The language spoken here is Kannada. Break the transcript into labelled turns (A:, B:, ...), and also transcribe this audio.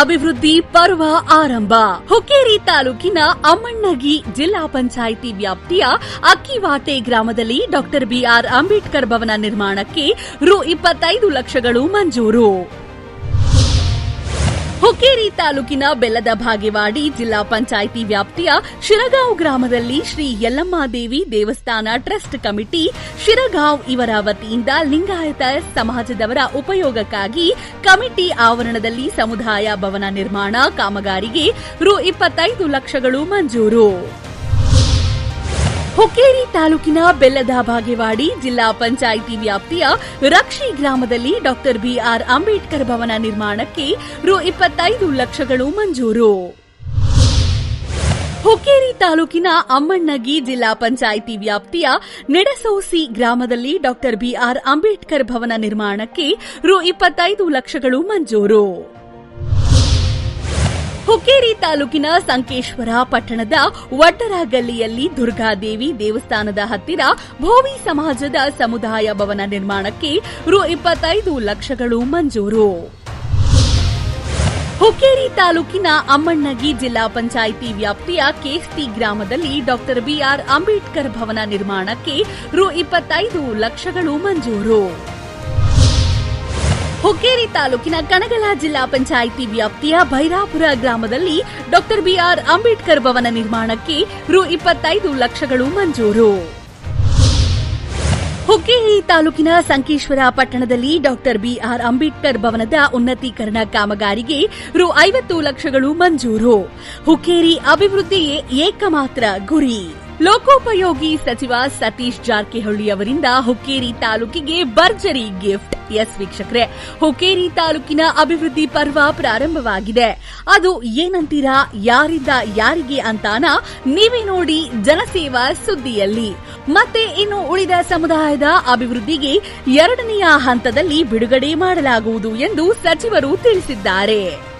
A: ಅಭಿವೃದ್ಧಿ ಪರ್ವ ಆರಂಭ. ಹುಕ್ಕೇರಿ ತಾಲೂಕಿನ ಅಮ್ಮಣ್ಣಗಿ ಜಿಲ್ಲಾ ಪಂಚಾಯಿತಿ ವ್ಯಾಪ್ತಿಯ ಅಕ್ಕಿವಾಟೆ ಗ್ರಾಮದಲ್ಲಿ ಡಾಕ್ಟರ್ ಬಿಆರ್ ಅಂಬೇಡ್ಕರ್ ಭವನ ನಿರ್ಮಾಣಕ್ಕೆ ರು ಇಪ್ಪತ್ತೈದು ಲಕ್ಷಗಳು ಮಂಜೂರು. ಹುಕ್ಕೇರಿ ತಾಲೂಕಿನ ಬೆಲ್ಲದ ಭಾಗೇವಾಡಿ ಜಿಲ್ಲಾ ಪಂಚಾಯಿತಿ ವ್ಯಾಪ್ತಿಯ ಶಿರಗಾಂವ್ ಗ್ರಾಮದಲ್ಲಿ ಶ್ರೀ ಯಲ್ಲಮ್ಮಾದೇವಿ ದೇವಸ್ಥಾನ ಟ್ರಸ್ಟ್ ಕಮಿಟಿ, ಶಿರಗಾಂವ್ ಇವರ ವತಿಯಿಂದ ಲಿಂಗಾಯತ ಸಮಾಜದವರ ಉಪಯೋಗಕ್ಕಾಗಿ ಕಮಿಟಿ ಆವರಣದಲ್ಲಿ ಸಮುದಾಯ ಭವನ ನಿರ್ಮಾಣ ಕಾಮಗಾರಿಗೆ ರು ಇಪ್ಪತ್ತೈದು ಲಕ್ಷಗಳು ಮಂಜೂರು. ಹುಕ್ಕೇರಿ ತಾಲೂಕಿನ ಬೆಲ್ಲದ ಬಾಗೇವಾಡಿ ಜಿಲ್ಲಾ ಪಂಚಾಯಿತಿ ವ್ಯಾಪ್ತಿಯ ರಕ್ಷಿ ಗ್ರಾಮದಲ್ಲಿ ಡಾಕ್ಟರ್ ಬಿಆರ್ ಅಂಬೇಡ್ಕರ್ ಭವನ ನಿರ್ಮಾಣಕ್ಕೆ ರು ಇಪ್ಪತ್ತೈದು ಲಕ್ಷಗಳು ಮಂಜೂರು. ಹುಕ್ಕೇರಿ ತಾಲೂಕಿನ ಅಮ್ಮಣ್ಣಗಿ ಜಿಲ್ಲಾ ಪಂಚಾಯಿತಿ ವ್ಯಾಪ್ತಿಯ ನೆಡಸೋಸಿ ಗ್ರಾಮದಲ್ಲಿ ಡಾಕ್ಟರ್ ಬಿಆರ್ ಅಂಬೇಡ್ಕರ್ ಭವನ ನಿರ್ಮಾಣಕ್ಕೆ ರು ಇಪ್ಪತ್ತೈದು ಲಕ್ಷಗಳು ಮಂಜೂರು. ಹುಕ್ಕೇರಿ ತಾಲೂಕಿನ ಸಂಕೇಶ್ವರ ಪಟ್ಟಣದ ವಡ್ಡರ ಗಲ್ಲಿಯಲ್ಲಿ ದುರ್ಗಾದೇವಿ ದೇವಸ್ಥಾನದ ಹತ್ತಿರ ಭೋವಿ ಸಮಾಜದ ಸಮುದಾಯ ಭವನ ನಿರ್ಮಾಣಕ್ಕೆ ರು ಇಪ್ಪತ್ತೈದು ಲಕ್ಷಗಳು ಮಂಜೂರು. ಹುಕ್ಕೇರಿ ತಾಲೂಕಿನ ಅಮ್ಮಣ್ಣಗಿ ಜಿಲ್ಲಾ ಪಂಚಾಯಿತಿ ವ್ಯಾಪ್ತಿಯ ಕೇಸ್ತಿ ಗ್ರಾಮದಲ್ಲಿ ಡಾಕ್ಟರ್ ಬಿಆರ್ ಅಂಬೇಡ್ಕರ್ ಭವನ ನಿರ್ಮಾಣಕ್ಕೆ ರು ಇಪ್ಪತ್ತೈದು ಲಕ್ಷಗಳು ಮಂಜೂರು. ಹುಕ್ಕೇರಿ ತಾಲೂಕಿನ ಕಣಗಲ ಜಿಲ್ಲಾ ಪಂಚಾಯಿತಿ ವ್ಯಾಪ್ತಿಯ ಭೈರಾಪುರ ಗ್ರಾಮದಲ್ಲಿ ಡಾಕ್ಟರ್ ಬಿಆರ್ ಅಂಬೇಡ್ಕರ್ ಭವನ ನಿರ್ಮಾಣಕ್ಕೆ ರು ಇಪ್ಪತ್ತೈದು ಲಕ್ಷಗಳು ಮಂಜೂರು. ಹುಕ್ಕೇರಿ ತಾಲೂಕಿನ ಸಂಕೇಶ್ವರ ಪಟ್ಟಣದಲ್ಲಿ ಡಾಕ್ಟರ್ ಬಿಆರ್ ಅಂಬೇಡ್ಕರ್ ಭವನದ ಉನ್ನತೀಕರಣ ಕಾಮಗಾರಿಗೆ ರು ಐವತ್ತು ಲಕ್ಷಗಳು ಮಂಜೂರು. ಹುಕ್ಕೇರಿ ಅಭಿವೃದ್ಧಿಯೇ ಏಕಮಾತ್ರ ಗುರಿ. ಲೋಕೋಪಯೋಗಿ ಸಚಿವ ಸತೀಶ್ ಜಾರಕಿಹೊಳಿ ಅವರಿಂದ ಹುಕ್ಕೇರಿ ತಾಲೂಕಿಗೆ ಭರ್ಜರಿ ಗಿಫ್ಟ್. ಎಸ್ ವೀಕ್ಷಕರೇ, ಹುಕ್ಕೇರಿ ತಾಲೂಕಿನ ಅಭಿವೃದ್ಧಿ ಪರ್ವ ಪ್ರಾರಂಭವಾಗಿದೆ. ಅದು ಏನಂತೀರಾ, ಯಾರಿಂದ ಯಾರಿಗೆ ಅಂತಾನ ನೀವೇ ನೋಡಿ ಜನಸೇವಾ ಸುದ್ದಿಯಲ್ಲಿ. ಮತ್ತೆ ಇನ್ನು ಉಳಿದ ಸಮುದಾಯದ ಅಭಿವೃದ್ಧಿಗೆ ಎರಡನೆಯ ಹಂತದಲ್ಲಿ ಬಿಡುಗಡೆ ಮಾಡಲಾಗುವುದು ಎಂದು ಸಚಿವರು ತಿಳಿಸಿದ್ದಾರೆ.